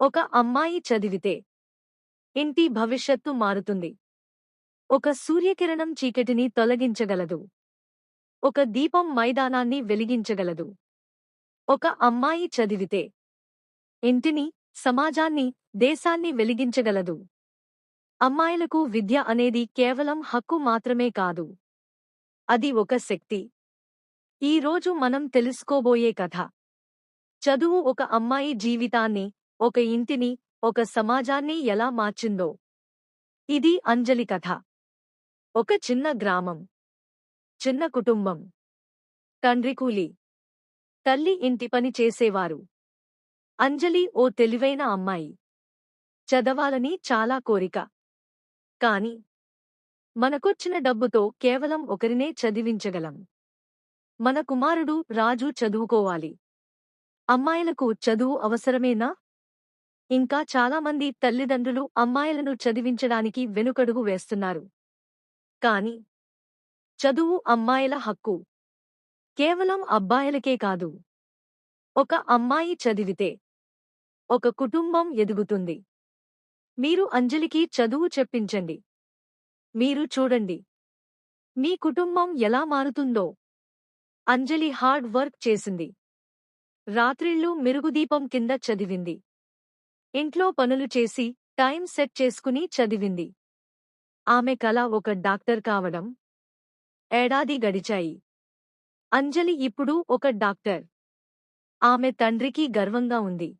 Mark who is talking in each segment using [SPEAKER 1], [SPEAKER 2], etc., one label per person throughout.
[SPEAKER 1] ఒక అమ్మాయి చదివితే ఇంటి భవిష్యత్తు మారుతుంది. ఒక సూర్యకిరణం చీకటిని తొలగించగలదు. ఒక దీపం మైదానాన్ని వెలిగించగలదు. ఒక అమ్మాయి చదివితే ఇంటిని సమాజాన్ని దేశాన్ని వెలిగించగలదు. అమ్మాయిలకు విద్య అనేది కేవలం హక్కు మాత్రమే కాదు. అది ఒక శక్తి. ఈరోజు మనం తెలుసుకోబోయే కథ. చదువు ఒక అమ్మాయి జీవితాన్ని ఒక ఇంటిని ఒక సమాజాన్ని ఎలా మార్చిందో. ఇది అంజలి కథ. ఒక చిన్న గ్రామం. చిన్న కుటుంబం. తండ్రి కూలి. తల్లి ఇంటి పని చేసేవారు. అంజలి ఓ తెలివైన అమ్మాయి. చదవాలని చాలా కోరిక. కాని మనకొచ్చిన డబ్బుతో కేవలం ఒకరినే చదివించగలం. మన కుమారుడు రాజు చదువుకోవాలి. అమ్మాయిలకు చదువు అవసరమేనా? ఇంకా చాలామంది తల్లిదండ్రులు అమ్మాయిలను చదివించడానికి వెనుకడుగు వేస్తున్నారు. కాని చదువు అమ్మాయిల హక్కు. కేవలం అబ్బాయిలకే కాదు. ఒక అమ్మాయి చదివితే ఒక కుటుంబం ఎదుగుతుంది. మీరు అంజలికి చదువు చెప్పించండి. మీరు చూడండి. మీ కుటుంబం ఎలా మారుతుందో. అంజలి హార్డ్ వర్క్ చేసింది. రాత్రిళ్ళు మెరుగుదీపం కింద చదివింది. ఇంట్లో పనులు చేసి టైం సెట్ చేసుకుని చదివింది. ఆమె కల ఒక డాక్టర్ కావడం ఏడాది గడిచాయి. అంజలి ఇప్పుడు ఒక డాక్టర్. ఆమె తండ్రికి గర్వంగా ఉంది.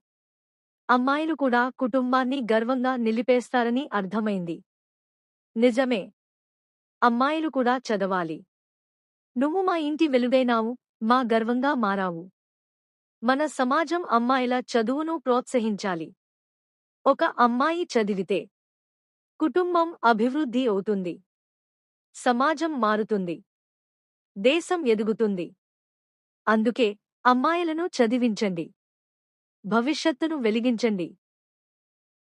[SPEAKER 1] అమ్మాయిలు కూడా కుటుంబాన్ని గర్వంగా నిలిపేస్తారని అర్థమైంది. నిజమే. అమ్మాయిలు కూడా చదవాలి. నువ్వు మా ఇంటి వెలుగైనావు మా గర్వంగా మారావు. మన సమాజం అమ్మాయిల చదువును ప్రోత్సహించాలి. ఒక అమ్మాయి చదివితే కుటుంబం అభివృద్ధి అవుతుంది. సమాజం మారుతుంది. దేశం ఎదుగుతుంది. అందుకే అమ్మాయిలను చదివించండి. భవిష్యత్తును వెలిగించండి.